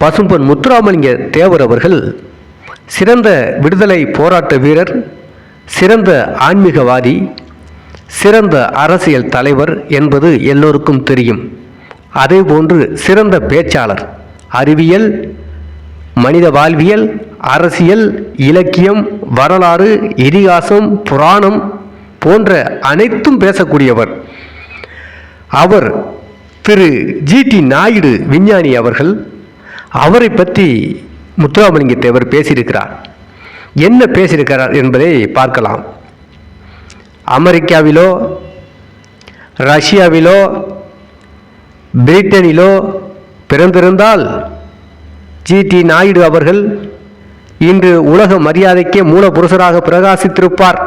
பசும்பொன் முத்துராமலிங்க தேவர் அவர்கள் சிறந்த விடுதலை போராட்ட வீரர் சிறந்த ஆன்மீகவாதி சிறந்த அரசியல் தலைவர் என்பது எல்லோருக்கும் தெரியும். அதேபோன்று சிறந்த பேச்சாளர் அறிவியல் மனித வாழ்வியல் அரசியல் இலக்கியம் வரலாறு இதிகாசம் புராணம் போன்ற அனைத்தும் பேசக்கூடியவர். அவர் திரு ஜிடி நாயுடு விஞ்ஞானி அவர்கள் அவரை பற்றி முத்துராமலிங்க தேவர் பேசியிருக்கிறார். என்ன பேசியிருக்கிறார் என்பதை பார்க்கலாம். அமெரிக்காவிலோ ரஷ்யாவிலோ பிரிட்டனிலோ பிறந்திருந்தால் ஜிடி நாயுடு அவர்கள் இன்று உலக மரியாதைக்கே மூலபுருஷராக பிரகாசித்திருப்பார்.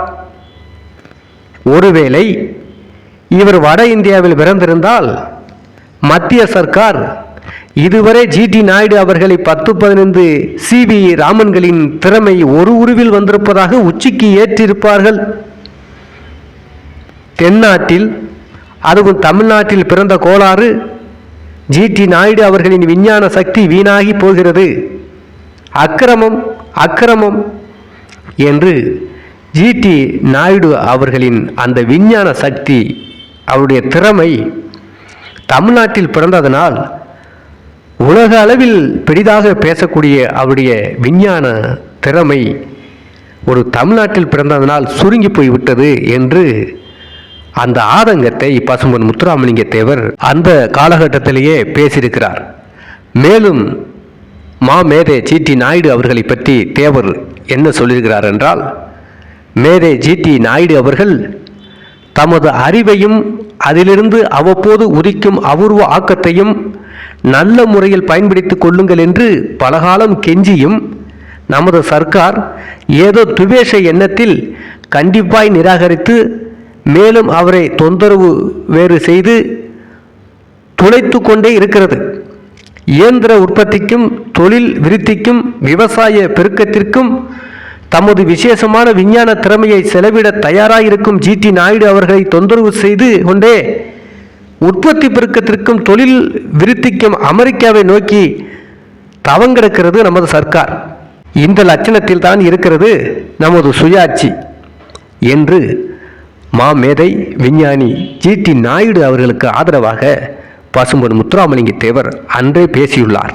ஒருவேளை இவர் வட இந்தியாவில் பிறந்திருந்தால் மத்திய சர்க்கார் இதுவரை ஜிடி நாயுடு அவர்களை பத்து பதினைந்து சிவி ராமன்களின் திறமை ஒரு உருவில் வந்திருப்பதாக உச்சிக்கு ஏற்றிருப்பார்கள். தென்னாட்டில் அதுவும் தமிழ்நாட்டில் பிறந்த கோளாறு ஜிடி நாயுடு அவர்களின் விஞ்ஞான சக்தி வீணாகி போகிறது. அக்கிரமம் அக்கிரமம் என்று ஜிடி நாயுடு அவர்களின் அந்த விஞ்ஞான சக்தி அவருடைய திறமை தமிழ்நாட்டில் பிறந்ததனால் உலக அளவில் பெரிதாக பேசக்கூடிய அவருடைய விஞ்ஞான திறமை ஒரு தமிழ்நாட்டில் பிறந்ததனால் சுருங்கி போய்விட்டது என்று அந்த ஆதங்கத்தை இப்பசும்பன் முத்துராமலிங்க தேவர் அந்த காலகட்டத்திலேயே பேசியிருக்கிறார். மேலும் மா மேதே ஜிடி நாயுடு அவர்களை பற்றி தேவர் என்ன சொல்லியிருக்கிறார் என்றால் மேதே ஜிடி நாயுடு அவர்கள் தமது அறிவையும் அதிலிருந்து அவ்வப்போது உதிக்கும் அபூர்வ ஆக்கத்தையும் நல்ல முறையில் பயன்படுத்திக் கொள்ளுங்கள் என்று பலகாலம் கெஞ்சியும் நமது சர்க்கார் ஏதோ துவேஷ எண்ணத்தில் கண்டிப்பாய் நிராகரித்து மேலும் அவரை தொந்தரவு வேறு செய்து துளைத்து கொண்டே இருக்கிறது. இயந்திர உற்பத்திக்கும் தொழில் விருத்திக்கும் விவசாய பெருக்கத்திற்கும் தமது விசேஷமான விஞ்ஞான திறமையை செலவிட தயாராயிருக்கும் ஜிடி நாயுடு அவர்களை தொந்தரவு செய்து கொண்டே உற்பத்தி பெருக்கத்திற்கும் தொழில் விருத்திக்கும் அமெரிக்காவை நோக்கி தவங்கிடக்கிறது நமது சர்க்கார். இந்த லட்சணத்தில் தான் இருக்கிறது நமது சுயாட்சி என்று மாமேதை விஞ்ஞானி ஜிடி நாயுடு அவர்களுக்கு ஆதரவாக பசும்பொன் முத்துராமலிங்க தேவர் அன்றே பேசியுள்ளார்.